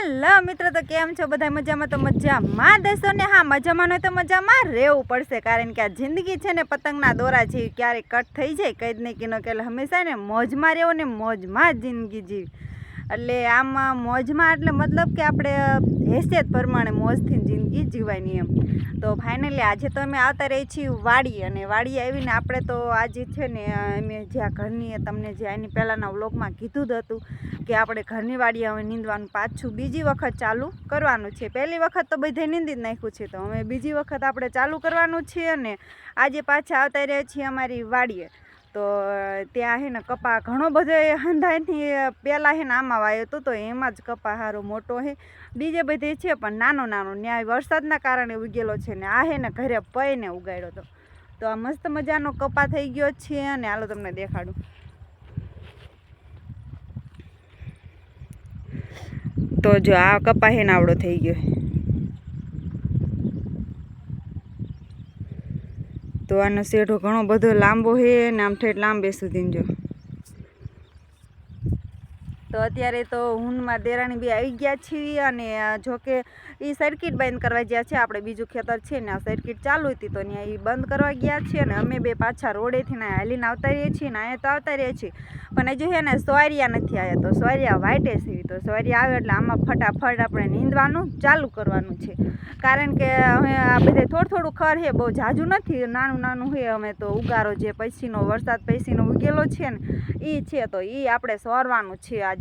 Hello, મિત્રો, તો કેમ છો? બધા મજામાં? તો મજામાં દેશો ને? હા, મજામાં હોય તો મજામાં રહેવું પડશે, કારણ કે આ જિંદગી છે ને, પતંગના દોરા જેવી ક્યારેક કટ થઈ જાય, કઈ જ નહીં, કીનો કે હંમેશા ને, મોજમાં રહેવું ને, મોજમાં જિંદગી જીવી એટલે આમાં મોજમાં એટલે મતલબ કે આપણે હેસિયત પ્રમાણે મોજથી જિંદગી જીવવાની એમ. તો ફાઇનલી આજે તો અમે આવતા રહી છીએ વાડી અને વાડી આવીને આપણે તો આજે છે ને અમે જ્યાં ઘરની તમને જે એની પહેલાંના વ્લોગમાં કીધું જ હતું કે આપણે ઘરની વાડી હવે નીંદવાનું પાછું બીજી વખત ચાલુ કરવાનું છે. પહેલી વખત તો બધે નીંદી જ નાખ્યું છે તો હવે બીજી વખત આપણે ચાલુ કરવાનું છે અને આજે પાછા આવતા રહ્યા છીએ અમારી વાડીએ. તો, ત્યાં હે ને કપા ઘણો બધો એ હંધાઈથી પહેલાં હે ને આમાં વાયો હતો તો એમાં જ કપા સારો મોટો હે. બીજે બધે છે, પણ નાનો નાનો. ન્યાય વરસાદના કારણે ઉગેલો છે ને આ હે ને ઘરે પૈને ઉગાડ્યો હતો તો આ મસ્ત મજાનો કપા થઈ ગયો છે અને હાલો તમને દેખાડું. તો જો આ કપા હે ને આવડો થઈ ગયો છે. તો આનો શેઢો ઘણો બધો લાંબો છે ને આમ ઠેઠ લાંબે સુધી જો. તો અત્યારે તો હુનમાં દેરાણી બી આવી ગયા છીએ અને જોકે એ સર્કિટ બંધ કરવા ગયા છે. આપણે બીજું ખેતર છે ને, આ સર્કિટ ચાલુ હતી તો ત્યાં એ બંધ કરવા ગયા છીએ અને અમે બે પાછા રોડેથી ને હાલીને આવતા રહીએ છીએ ને અહીંયા તો આવતા રહીએ છીએ. પણ હજુ છે ને સોયરિયા નથી આવ્યા તો સોયરિયા વાટે છે. તો સોયરિયા આવે એટલે આમાં ફટાફટ આપણે નીંદવાનું ચાલુ કરવાનું છે. કારણ કે હવે આ બધે થોડું થોડું ખર છે, બહુ જાજુ નથી. નાનું નાનું છે, અમે તો ઉગારો જે પૈસીનો વરસાદ પૈસીનો ઉગેલો છે ને એ છે તો એ આપણે સોરવાનું છે આજે.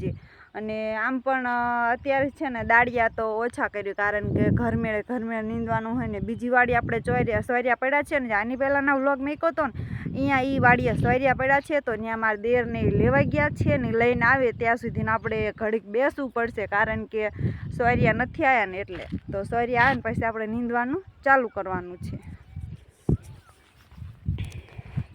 અને આમ પણ અત્યારે છે ને દાળિયા તો ઓછા કર્યું કારણ કે ઘરમેળે ઘરમેળે નીંદવાનું હોય ને બીજી વાડી આપણે ચોર્યા, સોર્યા પડ્યા છે ને, આની પહેલાંના વ્લોગ મેં હતો ને, અહીંયા એ વાડીએ સોર્યા પડ્યા છે તો ત્યાં મારા દેરને લેવાઈ લેવા ગયા છે ને લઈને આવે ત્યાં સુધીને આપણે ઘડીક બેસવું પડશે કારણ કે સોર્યા નથી આવ્યા ને એટલે. તો સોર્યા આવે ને પછી આપણે નીંદવાનું ચાલુ કરવાનું છે.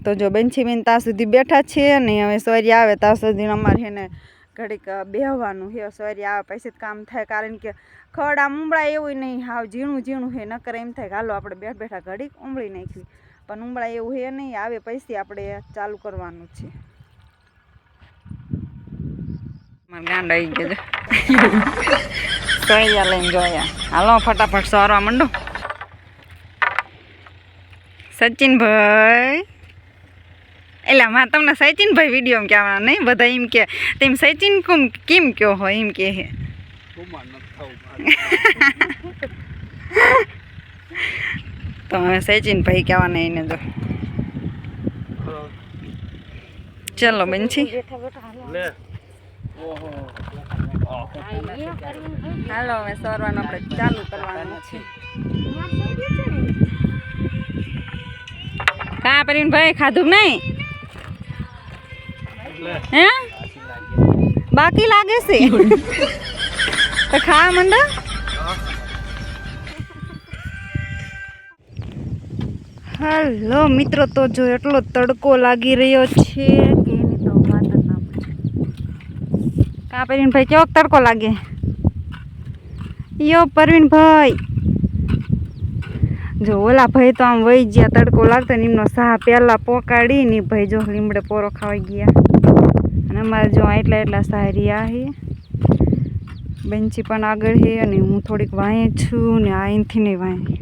તો જો બેન ત્યાં સુધી બેઠા છે અને હવે સોર્યા આવે ત્યાં સુધી અમારે છે ને ઘડીક બેહવાનું છે સોરી પછી જ કામ થાય, કારણ કે ખડ આમ ઉંબળા એવું નહીં. હાવ ઝીણું ઝીણું હે નકર એમ થાય કે હાલો આપણે બેઠ બેઠા ઘડીક ઉંબળી નાખવી પણ ઉંબળાય એવું છે નહીં, આવે પછી આપણે ચાલુ કરવાનું છે. મારા લઈને જોયા. હાલો, ફટાફટ સવારવા માંડો. સચિનભાઈ. એટલે માં તમને સચિનભાઈ વીડિયો કહેવાના નહીં? બધા એમ કે તેમ સચિન કુમ કેમ કયો હોય એમ કે હે તો હવે સચિનભાઈ કહેવાના એને જો. ચલો બનશી. હાલો હવે સોરવાનું આપણે ચાલુ કરવાનું છે. કા પરીન ભાઈ ખાધું નહીં? હે? બાકી લાગે છે? તો ખા મંડો. હલો, મિત્રો, તો જો એટલો તડકો લાગી રહ્યો છે કે એની ના પૂછો. કા પરવીનભાઈ, કેવો તડકો લાગે? યો પરવીનભાઈ. જો ઓલા ભાઈ તો આમ વહી ગયા, તડકો લાગતો ને એમનો સાહ પહેલાં પોકાડી ને ભાઈ જો લીમડે પોરો ખાવાઈ ગયા. અને અમારે જો આ એટલા એટલા સારી રહ્યા છે બેન્ચી પણ આગળ છે અને હું થોડીક વાંહે છું ને આ અહીંથી નહીં વાંહે.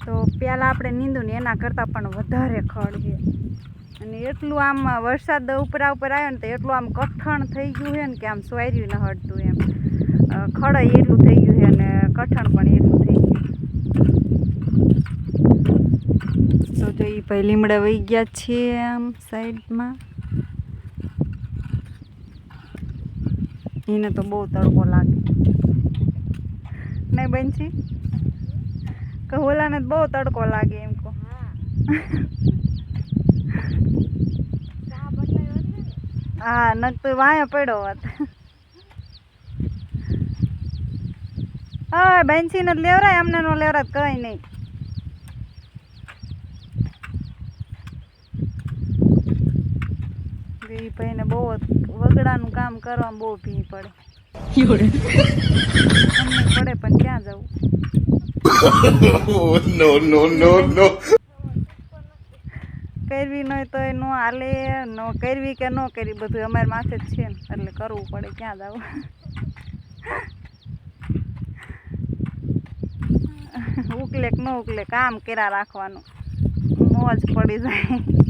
તો પહેલાં આપણે નીંદું ને એના કરતાં પણ વધારે ખડ છે અને એટલું આમ વરસાદ ઉપરા ઉપર આવ્યો ને તો એટલું આમ કઠણ થઈ ગયું છે ને કે આમ સોયર્યું ન હટતું એમ. ખડ એટલું થઈ ગયું છે અને કઠણ પણ એટલું થઈ ગયું તો જો એ ભાઈ લીમડા વહી ગયા છે આમ સાઈડમાં. એને તો બહુ તડકો લાગે. નહીં બનશી? કે ઓલાને તો બહુ તડકો લાગે એમ કહો. હા નક તો વાયા પડ્યો હોત. હા બેન્સી ને લેવરાય, અમને નો લેવરાય કઈ નહીં. એ ભાઈને બહુ વગડાનું કામ કરવામાં બહુ ભી પડે. અમને પડે પણ ક્યાં જવું? નો નો નો નો. કરવી નહીં તો એ ન હાલે ન કરવી કે ન કરી બધું અમારી માથે જ છે ને એટલે કરવું પડે ક્યાં જવું? ઉકલે કે ન ઉકલે કામ કર્યા રાખવાનું. મોજ પડી જાય.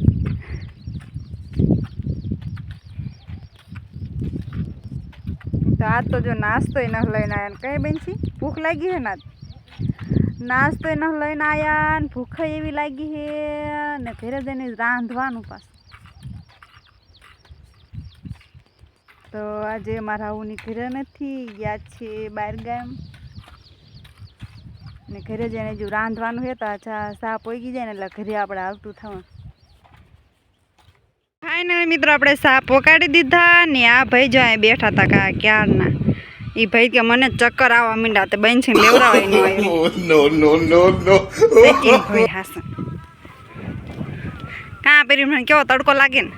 તો આ તો જો નાસ્તો ન લઈને આવ્યા કઈ બેન છે? ભૂખ લાગી હે ને આજ? નાસ્તો ન લઈને આવ્યા ને ભૂખ એવી લાગી હે ને ઘરે જઈને રાંધવાનું પાસ તો આજે મારા હું ઘરે નથી, ગયા છે બહાર ગામ. ને ઘરે જઈને જો રાંધવાનું હે તો અચ્છા સાપ પોગી જાય ને એટલે ઘરે આપણે આવતું થવાનું. ફાઇનલ મિત્રો આપણે સાપ પોકાડી દીધા ને આ ભાઈ જો અહીં બેઠા હતા કા ક્યારના? એ ભાઈ કે મને ચક્કર આવવા મીંડા તે બેન છે લેવડાવાય ન ભાઈ હાસન કાં પેરી મને કેવો તડકો લાગે ને?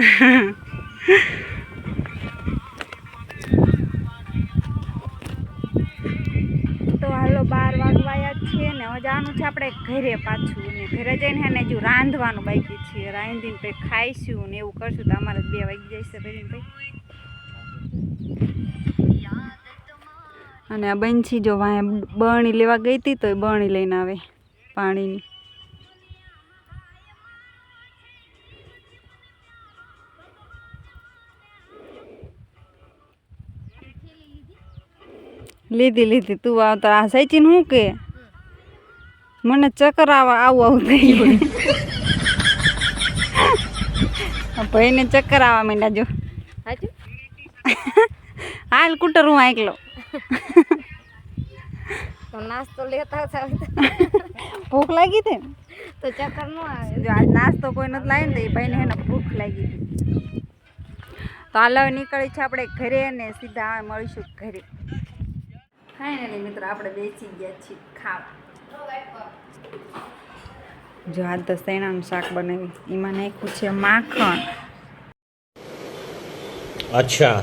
તો હાલો બાર વાગવાયા જ છીએ ને હવે જવાનું છે આપણે ઘરે પાછું ને ઘરે જઈને એને હજુ રાંધવાનું બાકી છે. રાંધીને પછી ખાઈશું ને એવું કરશું તો અમારે બે વાગી જશે ભાઈ ભાઈ. અને આ બંછી જો વાંહે બરણી લેવા ગઈ હતી તો એ બરણી લઈને આવે પાણીની. લીધી લીધી. તું આવ તો આ સચિન શું કે? મને ચક્કર આવા આવું આવું થઈ ગયું. ભાઈને ચક્કર આવવા માંડ્યા જો. હાલ કુટર હું આંકલો તો નાસ્તો લેતા ભૂખ લાગી હતી ને? તો ચક્કર ન આવે. જો આજ નાસ્તો કોઈ નથી લાવીને ને તો એ ભાઈને એને ભૂખ લાગી હતી. તો હાલ નીકળી છે આપણે ઘરે ને સીધા મળીશું ઘરે. ફાઇનલી મિત્રો આપણે બેસી ગયા છીએ ખાવા. જો હાલ તો શેણાનું શાક બનાવી એમાં નાખ્યું છે માખણ. અચ્છા.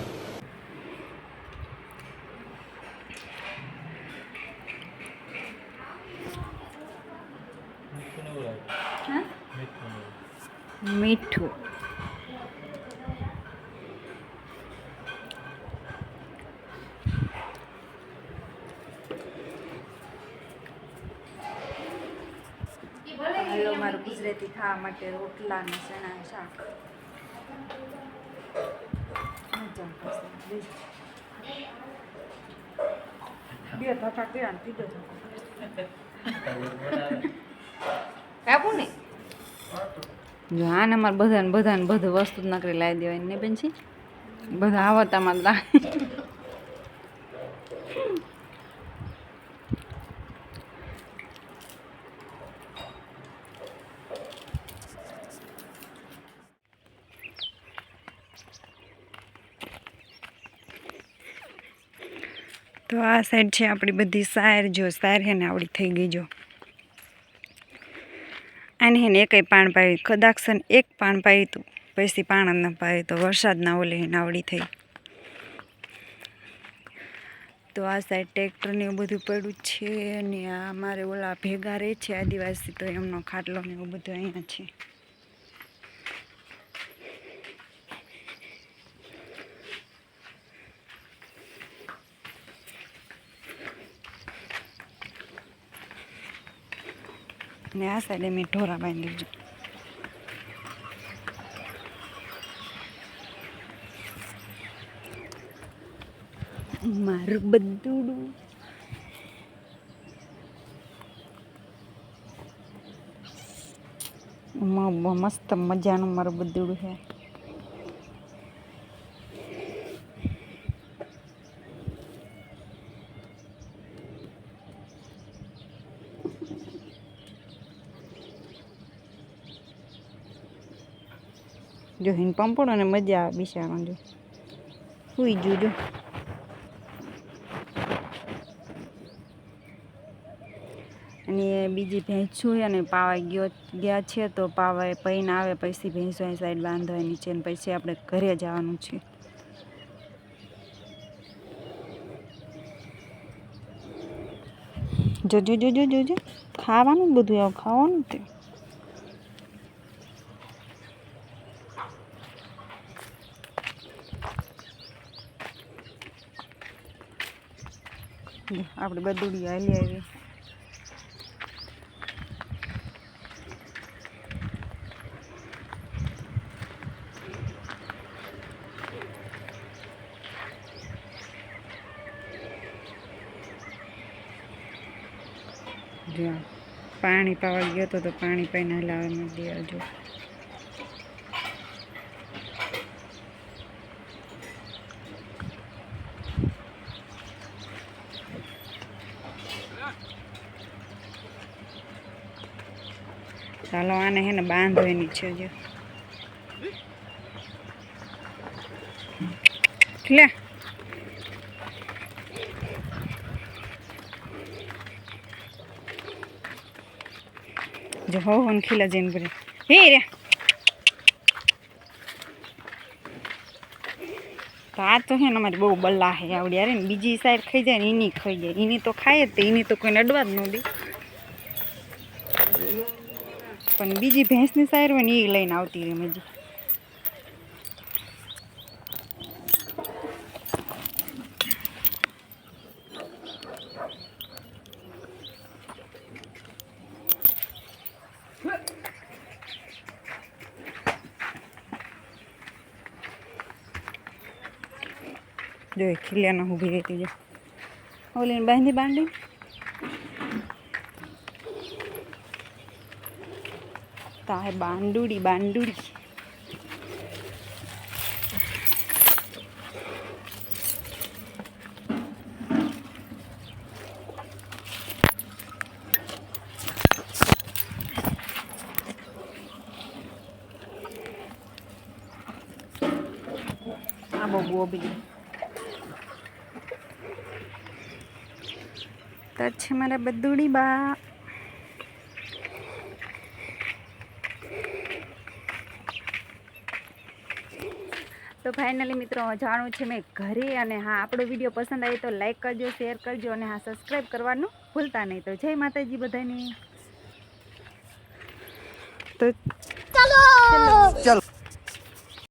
મીઠું. ગુજરાતી ખાવા માટે રોટલા ને ચણા શાક. બે. ધક્કા કર્યા ને. ને જો આને અમારે બધાને બધાને બધું વસ્તુ નકરી લાવી દેવાય ને બેન છે બધા આવતામાં લાવે તો આ સાઈડ છે આપણી બધી સાયર જો સાયર હે ને આવડી થઈ ગઈ જો. આને હેને એકય પાણ પાવી કદાક્ષન એક પાણ પાવી હતું, પછી પાણ ન પાયું તો વરસાદના ઓલે હેને આવડી થઈ. તો આ સાઈડ ટ્રેક્ટરને એવું બધું પડ્યું છે ને આ મારે ઓલા ભેગા રહે છે આદિવાસી તો એમનો ખાટલો ને એવું બધું અહીંયા છે. ને આ સાઈડે મેં ઢોરા બાંધી દીધું મારું બધું મસ્ત મજાનું મારું બધું છે. જો હિન પંપોડો અને મજા આવે બિચારા જો. સુઈ ગયું જો. અને બીજી ભેંસું હોય અને પાવા ગયો ગયા છે તો પાવા પૈને આવે પછી ભેંસો અહીં સાઈડ બાંધવાની છે અને પછી આપણે ઘરે જવાનું છે. જોજો જોજો જોજો ખાવાનું બધું આવું ખાવાનું તે જો આપણે બધુડી હાલી આવી જો પાણી પાવા ગયો તો પાણી પાઈને હલાવે નથી હજુ ચાલો આને હે ને બાંધવાની છે જો. લે. જો હો હોન ખીલા જઈને બરે હે રે. તો આ તો હે ને અમારી બહુ બલ્લા હે. આવડી ને. બીજી સાઈડ ખાઈ જાય ને એની ખાઈ જાય. એની તો ખાય જ તે. એની તો કોઈને અડવા જ ન દે. પણ બીજી ભેંસની સાયર હોય ને એ લઈને આવતી રહે મજી જો ખીલિયાના ઊભી રહેતી જો ઓલીને બાંધી બાંધી. તાહે બાંડુડી બાંડુડી આ બહુ બોબી તો છે મારા બધુડી બા. ફાઇનલી મિત્રો જાણું છે મેં ઘરે અને હા આપણો વીડિયો પસંદ આવે તો લાઈક કરજો શેર કરજો અને હા સબસ્ક્રાઈબ કરવાનું ભૂલતા નહીં. તો જય માતાજી બધાને. તો चलो